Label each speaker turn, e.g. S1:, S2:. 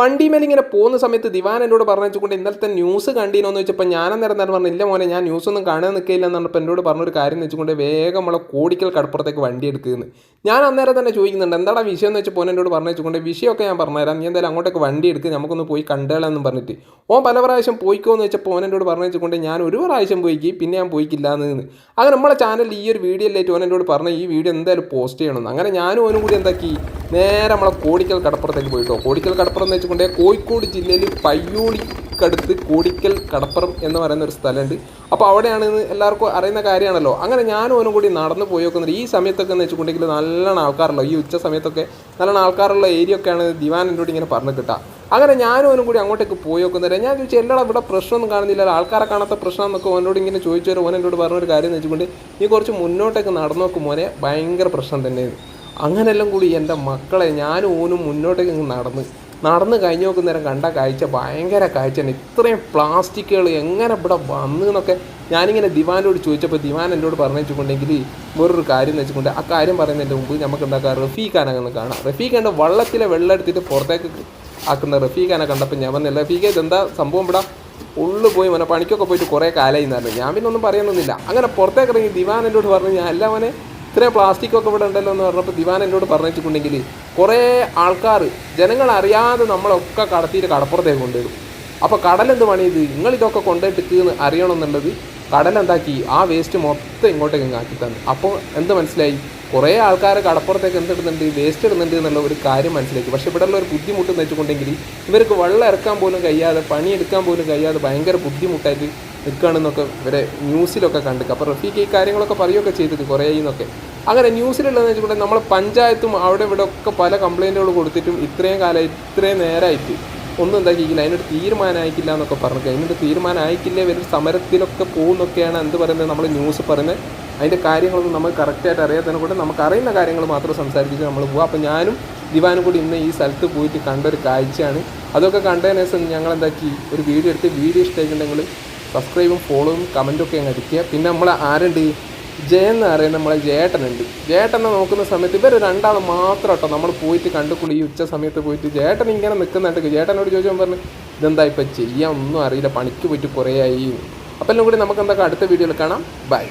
S1: വണ്ടി ഇങ്ങനെ പോകുന്ന സമയത്ത് ദിവാൻ എന്നോട് പറഞ്ഞുകൊണ്ട് ഇന്നലത്തെ ന്യൂസ് കണ്ടീനോ എന്ന് വെച്ചപ്പോൾ ഞാൻ അന്നേരം നേരം പറഞ്ഞു ഇല്ല മോനെ ഞാൻ ന്യൂസ് ഒന്നും കാണാൻ നിൽക്കില്ല എന്ന് പറഞ്ഞപ്പോൾ എന്നോട് പറഞ്ഞൊരു കാര്യം എന്ന് വെച്ചുകൊണ്ട് വേഗം നമ്മളെ കോടിക്കൽ കടപ്പുറത്തേക്ക് വണ്ടി എടുക്കുന്നു ഞാൻ അന്നേരം തന്നെ ചോദിക്കുന്നുണ്ട് എന്താടാ വിഷയം? എന്ന് വെച്ചപ്പോൾ എന്നോട് പറഞ്ഞു വെച്ചുകൊണ്ട് വിഷയമൊക്കെ ഞാൻ പറഞ്ഞുതരാം. നീ എന്തായാലും അങ്ങോട്ടേക്ക് വണ്ടി എടുക്കുക നമുക്കൊന്ന് പോയി കണ്ടേളെന്നും പറഞ്ഞിട്ട്. ഓൻ പല പ്രാവശ്യം പോയിക്കോ എന്ന് വെച്ചാൽ ഓൻ എന്നോട് പറഞ്ഞു വെച്ചുകൊണ്ട് ഞാൻ ഒരു പ്രാവശ്യം പോയിക്ക് പിന്നെ ഞാൻ പോയിക്കില്ല എന്ന് അങ്ങനെ നമ്മളെ ചാനലിൽ ഈ ഒരു വീഡിയോയിലായിട്ട് ഓൻ എന്നോട് പറഞ്ഞു ഈ വീഡിയോ എന്തായാലും പോസ്റ്റ് ചെയ്യണം. അങ്ങനെ ഞാനും ഓനും കൂടി എന്താക്കി നേരെ നമ്മളെ കോടിക്കൽ കടപ്പുറത്തേക്ക് പോയിട്ടോ. കോടിക്കൽ കടപ്പുറം എന്ന് വെച്ചുകൊണ്ട് കോഴിക്കോട് ജില്ലയിൽ പയ്യോളിക്കടുത്ത് കോടിക്കൽ കടപ്പുറം എന്ന് പറയുന്ന ഒരു സ്ഥലമുണ്ട്. അപ്പോൾ അവിടെയാണ് എല്ലാവർക്കും അറിയുന്ന കാര്യമാണല്ലോ. അങ്ങനെ ഞാനും ഓനും കൂടി നടന്നു പോയി നോക്കുന്നത് ഈ സമയത്തൊക്കെ എന്ന് വെച്ചിട്ടുണ്ടെങ്കിൽ നല്ലോണം ആൾക്കാരുള്ളൂ ഈ ഉച്ച സമയത്തൊക്കെ നല്ലോണം ആൾക്കാരുള്ള ഏരിയ ഒക്കെയാണ് ദിവാൻ എന്നോട് ഇങ്ങനെ പറഞ്ഞു കിട്ടുക അങ്ങനെ ഞാനും ഓനും കൂടി അങ്ങോട്ടേക്ക് പോയി നോക്കുന്നത് ഞാൻ ചോദിച്ചു എല്ലാടാ ഇവിടെ പ്രശ്നമൊന്നും കാണുന്നില്ല. ആൾക്കാരെ കാണാത്ത പ്രശ്നം എന്നൊക്കെ ഓനോട് ഇങ്ങനെ ചോദിച്ചു വരും ഓൻ എന്നോട് പറഞ്ഞൊരു കാര്യം എന്ന് വെച്ചുകൊണ്ട് നീ കുറച്ച് മുന്നോട്ടേക്ക് നടന്നു നോക്കും മോനെ ഭയങ്കര പ്രശ്നം തന്നെയാണ്. അങ്ങനെല്ലാം കൂടി എന്റെ മക്കളെ ഞാനും ഓനും മുന്നോട്ടേക്ക് നടന്ന് നടന്ന് കഴിഞ്ഞ് നോക്കുന്നേരം കണ്ട കാഴ്ച ഭയങ്കര കാഴ്ചയാണ്. ഇത്രയും പ്ലാസ്റ്റിക്കുകൾ എങ്ങനെ ഇവിടെ വന്നു എന്നൊക്കെ ഞാനിങ്ങനെ ദിവാനോട് ചോദിച്ചപ്പോൾ ദിവാൻ എന്നോട് പറഞ്ഞു വെച്ചിട്ടുണ്ടെങ്കിൽ വേറൊരു കാര്യം എന്ന് വെച്ചിട്ടുണ്ട് ആ കാര്യം പറയുന്നതിന്റെ മുമ്പ് നമുക്ക് എന്താക്കാം റഫീഖാനൊന്ന് കാണാം. റഫീഖാന്റെ വള്ളത്തിലെ വെള്ളം എടുത്തിട്ട് പുറത്തേക്ക് ആക്കുന്ന റഫീഖാനെ കണ്ടപ്പോൾ ഞാൻ വന്നില്ല. റഫീഖ ഇതെന്താ സംഭവം ഇവിടെ? ഉള്ളു പോയി മോനെ പണിക്കൊക്കെ പോയിട്ട് കുറേ കാലമായി എന്നായിരുന്നു. ഞാൻ പിന്നെ ഒന്നും പറയുന്നൊന്നുമില്ല അങ്ങനെ പുറത്തേക്ക് ഇറങ്ങി ദിവാൻ എന്നോട് പറഞ്ഞു ഞാൻ അല്ല മോനെ ഇത്രയും പ്ലാസ്റ്റിക് ഒക്കെ ഇവിടെ ഉണ്ടല്ലോ എന്ന് പറഞ്ഞപ്പോൾ ദിവാൻ എന്നോട് പറഞ്ഞിട്ടുണ്ടെങ്കിൽ കുറേ ആൾക്കാർ ജനങ്ങൾ അറിയാതെ നമ്മളൊക്കെ കടത്തിയിട്ട് കടപ്പുറത്തേക്ക് കൊണ്ടുവരും. അപ്പോൾ കടലെന്ത് പണി ഇത്? നിങ്ങൾ ഇതൊക്കെ കൊണ്ടുപോയിട്ട് എന്ന് അറിയണമെന്നുള്ളത് കടലെന്താക്കി ആ വേസ്റ്റ് മൊത്തം ഇങ്ങോട്ടേക്ക് ഇങ്ങ് ആക്കി തന്നു. അപ്പോൾ എന്ത് മനസ്സിലായി? കുറേ ആൾക്കാർ കടപ്പുറത്തേക്ക് എന്തിടുന്നുണ്ട് വേസ്റ്റ് ഇടുന്നുണ്ട് എന്നുള്ള ഒരു കാര്യം മനസ്സിലാക്കി. പക്ഷേ ഇവിടെ ഉള്ള ഒരു ബുദ്ധിമുട്ട് എന്ന് വെച്ചിട്ടുണ്ടെങ്കിൽ ഇവർക്ക് വെള്ളം ഇറക്കാൻ പോലും കഴിയാതെ പണിയെടുക്കാൻ പോലും കഴിയാതെ ഭയങ്കര ബുദ്ധിമുട്ടായിട്ട് നിൽക്കുകയാണെന്നൊക്കെ ഇവരെ ന്യൂസിലൊക്കെ കണ്ടിട്ട്. അപ്പോൾ റഫീഖ് ഈ കാര്യങ്ങളൊക്കെ പറയുകയൊക്കെ ചെയ്തിട്ട് കുറേ എന്നൊക്കെ. അങ്ങനെ ന്യൂസിലുള്ളതെന്ന് വെച്ചിട്ടുണ്ടെങ്കിൽ നമ്മൾ പഞ്ചായത്തും അവിടെ ഇവിടെ ഒക്കെ പല കംപ്ലൈന്റുകൾ കൊടുത്തിട്ടും ഇത്രയും കാലം ഇത്രയും നേരമായിട്ട് ഒന്നും എന്താക്കിയില്ല അതിനൊരു തീരുമാനമായിക്കില്ല എന്നൊക്കെ പറഞ്ഞു. അതിനൊരു തീരുമാനമായിക്കില്ല ഇവർ സമരത്തിലൊക്കെ പോകുന്നൊക്കെയാണ് എന്ത് പറയുന്നത് നമ്മൾ ന്യൂസ് പറയുന്നത്. അതിന്റെ കാര്യങ്ങളൊന്നും നമ്മൾ കറക്റ്റായിട്ട് അറിയാത്തതിനെ കൂടെ നമുക്ക് അറിയുന്ന കാര്യങ്ങൾ മാത്രം സംസാരിച്ചിട്ട് നമ്മൾ പോകാം അപ്പോൾ ഞാനും ദിവാനും കൂടി ഇന്ന് ഈ സ്ഥലത്ത് പോയിട്ട് കണ്ടൊരു കാഴ്ചയാണ്. അതൊക്കെ കണ്ടതിന് ശേഷം ഞങ്ങൾ എന്താക്കി ഒരു വീഡിയോ എടുത്ത് വീഡിയോ ഇഷ്ടമായിട്ടുണ്ടെങ്കിൽ സബ്സ്ക്രൈബും ഫോളോയും ഒക്കെ അങ്ങ് അടിക്കുക. പിന്നെ നമ്മൾ ആരുണ്ട്? ജയൻ എന്ന് പറയുന്ന നമ്മളെ ജേട്ടനുണ്ട്. ജേട്ടനെ നോക്കുന്ന സമയത്ത് ഇവർ രണ്ടാൾ മാത്രം കേട്ടോ നമ്മൾ പോയിട്ട് കണ്ടുക്കുള്ളൂ ഈ ഉച്ച സമയത്ത് പോയിട്ട് ജേട്ടൻ ഇങ്ങനെ നിൽക്കുന്നുണ്ട് ജേട്ടനോട് ചോദിച്ചാൽ പറഞ്ഞു ഇതെന്താ ഇപ്പം ചെയ്യാൻ ഒന്നും അറിയില്ല. പണിക്ക് പോയിട്ട് കുറേ ആയി. അപ്പം എല്ലാം കൂടി നമുക്ക് എന്തൊക്കെ അടുത്ത വീഡിയോയിൽ കാണാം. ബൈ